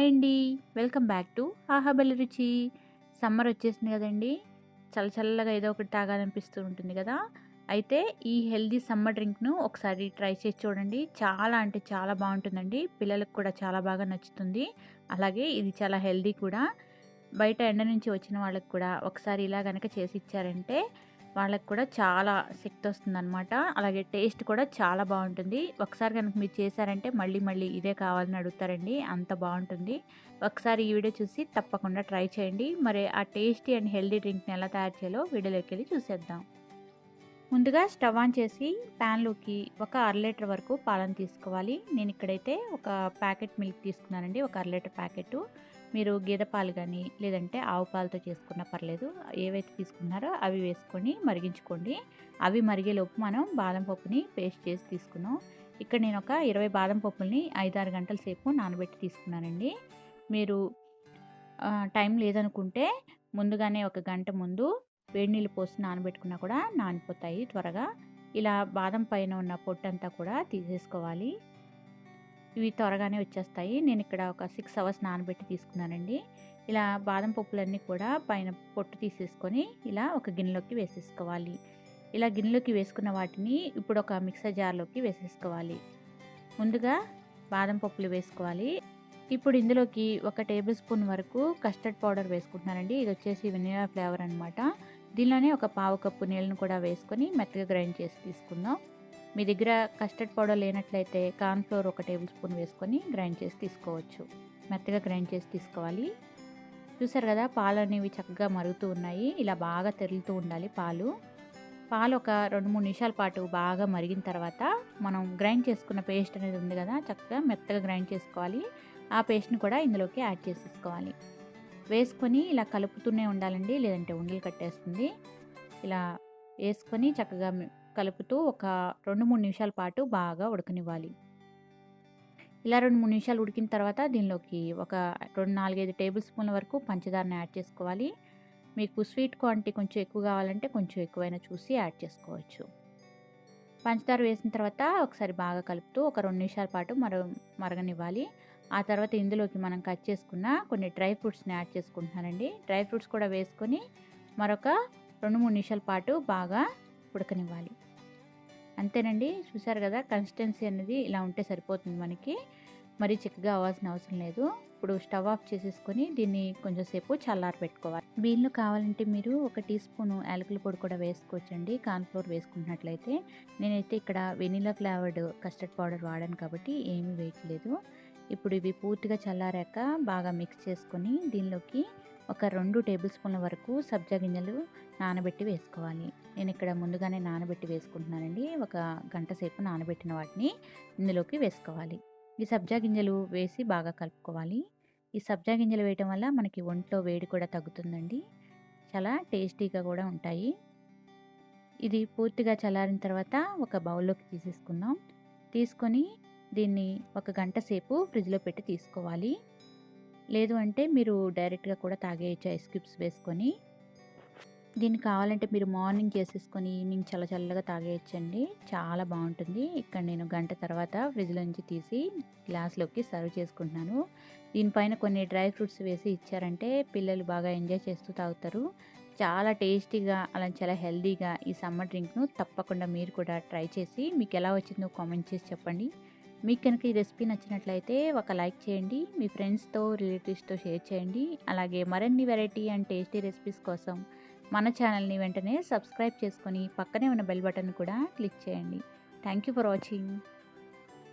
Hi అండి. Welcome back to ఆహాబలి రుచి. Summer వచ్చేసింది కదండి. చల్ల చల్లగా ఏదో ఒకటి తాగాలనిపిస్తూ ఉంటుంది కదా. అయితే ఈ హెల్దీ సమ్మర్ డ్రింక్ను ఒకసారి ట్రై చేసి చూడండి. చాలా అంటే చాలా బాగుంటుందండి. పిల్లలకు కూడా చాలా బాగా నచ్చుతుంది. అలాగే ఇది చాలా హెల్దీ కూడా. బయట ఎండ నుంచి వచ్చిన వాళ్ళకి కూడా ఒకసారి ఇలా కనుక చేసి ఇచ్చారంటే వాళ్ళకి కూడా చాలా శక్తి వస్తుందన్నమాట. అలాగే టేస్ట్ కూడా చాలా బాగుంటుంది. ఒకసారి కనుక మీరు చేశారంటే మళ్ళీ మళ్ళీ ఇదే కావాలని అడుగుతారండి. అంత బాగుంటుంది. ఒకసారి ఈ వీడియో చూసి తప్పకుండా ట్రై చేయండి. మరి ఆ టేస్టీ అండ్ హెల్దీ డ్రింక్ని ఎలా తయారు చేయాలో వీడియోలోకి వెళ్ళి చూసేద్దాం. ముందుగా స్టవ్ ఆన్ చేసి ప్యాన్లోకి ఒక అర లీటర్ వరకు పాలను తీసుకోవాలి. నేను ఇక్కడైతే ఒక ప్యాకెట్ మిల్క్ తీసుకున్నానండి. ఒక అర లీటర్ ప్యాకెట్ మీరు గేదె పాలు కానీ లేదంటే ఆవు పాలతో చేసుకున్నా పర్లేదు. ఏవైతే తీసుకున్నారో అవి వేసుకొని మరిగించుకోండి. అవి మరిగేలోపు మనం బాదం పప్పుని పేస్ట్ చేసి తీసుకున్నాం. ఇక్కడ నేను ఒక ఇరవై బాదం పప్పుల్ని ఐదారు గంటల సేపు నానబెట్టి తీసుకున్నానండి. మీరు టైం లేదనుకుంటే ముందుగానే ఒక గంట ముందు వేడి నీళ్ళు పోసి నానబెట్టుకున్నా కూడా నానిపోతాయి త్వరగా. ఇలా బాదం పైన ఉన్న పొట్టంతా కూడా తీసేసుకోవాలి. ఇవి త్వరగానే వచ్చేస్తాయి. నేను ఇక్కడ ఒక సిక్స్ అవర్స్ నానబెట్టి తీసుకున్నానండి. ఇలా బాదం పప్పులన్నీ కూడా పైన పొట్టు తీసేసుకొని ఇలా ఒక గిన్నెలోకి వేసేసుకోవాలి. ఇలా గిన్నెలోకి వేసుకున్న వాటిని ఇప్పుడు ఒక మిక్సర్ జార్లోకి వేసేసుకోవాలి. ముందుగా బాదం పప్పులు వేసుకోవాలి. ఇప్పుడు ఇందులోకి ఒక టేబుల్ స్పూన్ వరకు కస్టర్డ్ పౌడర్ వేసుకుంటున్నానండి. ఇది వచ్చేసి వెనిలా ఫ్లేవర్ అనమాట దీనిలోనే ఒక పావు కప్పు నీళ్ళను కూడా వేసుకొని మెత్తగా గ్రైండ్ చేసి తీసుకుందాం. మీ దగ్గర కస్టర్డ్ పౌడర్ లేనట్లయితే కార్న్ఫ్లోర్ ఒక టేబుల్ స్పూన్ వేసుకొని గ్రైండ్ చేసి తీసుకోవచ్చు. మెత్తగా గ్రైండ్ చేసి తీసుకోవాలి. చూసారు కదా పాలు అనేవి చక్కగా మరుగుతూ ఉన్నాయి. ఇలా బాగా తెరులుతూ ఉండాలి పాలు. పాలు ఒక రెండు మూడు నిమిషాల పాటు బాగా మరిగిన తర్వాత మనం గ్రైండ్ చేసుకున్న పేస్ట్ అనేది ఉంది కదా చక్కగా మెత్తగా గ్రైండ్ చేసుకోవాలి. ఆ పేస్ట్ని కూడా ఇందులోకి యాడ్ చేసేసుకోవాలి. వేసుకొని ఇలా కలుపుతూనే ఉండాలండి లేదంటే ఉండలు కట్టేస్తుంది. ఇలా వేసుకొని చక్కగా కలుపుతూ ఒక రెండు మూడు నిమిషాల పాటు బాగా ఉడకనివ్వాలి. ఇలా రెండు మూడు నిమిషాలు ఉడికిన తర్వాత దీనిలోకి ఒక రెండు నాలుగైదు టేబుల్ స్పూన్ల వరకు పంచదారని యాడ్ చేసుకోవాలి. మీకు స్వీట్ క్వాంటిటీ కొంచెం ఎక్కువ కావాలంటే కొంచెం ఎక్కువైనా చూసి యాడ్ చేసుకోవచ్చు. పంచదార వేసిన తర్వాత ఒకసారి బాగా కలుపుతూ ఒక రెండు నిమిషాల పాటు మర మరగనివ్వాలి. ఆ తర్వాత ఇందులోకి మనం కట్ చేసుకున్న కొన్ని డ్రై ఫ్రూట్స్ని యాడ్ చేసుకుంటున్నానండి. డ్రై ఫ్రూట్స్ కూడా వేసుకొని మరొక రెండు మూడు నిమిషాల పాటు బాగా ఉడకనివ్వాలి. అంతేనండి చూసారు కదా కన్సిస్టెన్సీ అనేది ఇలా ఉంటే సరిపోతుంది మనకి. మరీ చిక్కగా అవ్వాల్సిన అవసరం లేదు. ఇప్పుడు స్టవ్ ఆఫ్ చేసేసుకొని దీన్ని కొంచెం సేపు చల్లారి పెట్టుకోవాలి దీనిలో కావాలంటే మీరు ఒక టీ స్పూన్ యాలకుల పొడి కూడా వేసుకోవచ్చండి కార్న్ఫ్లోర్ వేసుకుంటున్నట్లయితే నేనైతే ఇక్కడ వెనీలా ఫ్లేవర్డ్ కస్టర్డ్ పౌడర్ వాడాను కాబట్టి ఏమీ వేయట్లేదు. ఇప్పుడు ఇవి పూర్తిగా చల్లారాక బాగా మిక్స్ చేసుకొని దీనిలోకి ఒక రెండు టేబుల్ స్పూన్ల వరకు సబ్జా గింజలు నానబెట్టి వేసుకోవాలి. నేను ఇక్కడ ముందుగానే నానబెట్టి వేసుకుంటున్నానండి. ఒక గంట సేపు నానబెట్టిన వాటిని ఇందులోకి వేసుకోవాలి. ఈ సబ్జా గింజలు వేసి బాగా కలుపుకోవాలి. ఈ సబ్జా గింజలు వేయటం వల్ల మనకి ఒంట్లో వేడి కూడా తగ్గుతుందండి. చాలా టేస్టీగా కూడా ఉంటాయి. ఇది పూర్తిగా చల్లారిన తర్వాత ఒక బౌల్లోకి తీసేసుకుందాం. తీసుకొని దీన్ని ఒక గంట సేపు ఫ్రిడ్జ్లో పెట్టి తీసుకోవాలి. లేదు అంటే మీరు డైరెక్ట్గా కూడా తాగేయచ్చు ఐస్ క్యూబ్స్ వేసుకొని దీన్ని కావాలంటే మీరు మార్నింగ్ చేసేసుకొని ఈవినింగ్ చల్ల చల్లగా తాగేయచ్చండి. చాలా బాగుంటుంది. ఇక్కడ నేను గంట తర్వాత ఫ్రిడ్జ్లో నుంచి తీసి గ్లాస్లోకి సర్వ్ చేసుకుంటున్నాను. దీనిపైన కొన్ని డ్రై ఫ్రూట్స్ వేసి ఇచ్చారంటే పిల్లలు బాగా ఎంజాయ్ చేస్తూ తాగుతారు. చాలా టేస్టీగా అలా చాలా హెల్తీగా ఈ సమ్మర్ డ్రింక్ను తప్పకుండా మీరు కూడా ట్రై చేసి మీకు ఎలా వచ్చిందో కామెంట్ చేసి చెప్పండి. మీకు కనుక ఈ రెసిపీ నచ్చినట్లయితే ఒక లైక్ చేయండి మీ ఫ్రెండ్స్తో రిలేటివ్స్తో షేర్ చేయండి. అలాగే మరిన్ని వెరైటీ అండ్ టేస్టీ రెసిపీస్ కోసం మన ఛానల్ని వెంటనే సబ్స్క్రైబ్ చేసుకొని పక్కనే ఉన్న బెల్ బటన్ కూడా క్లిక్ చేయండి. Thank you for watching.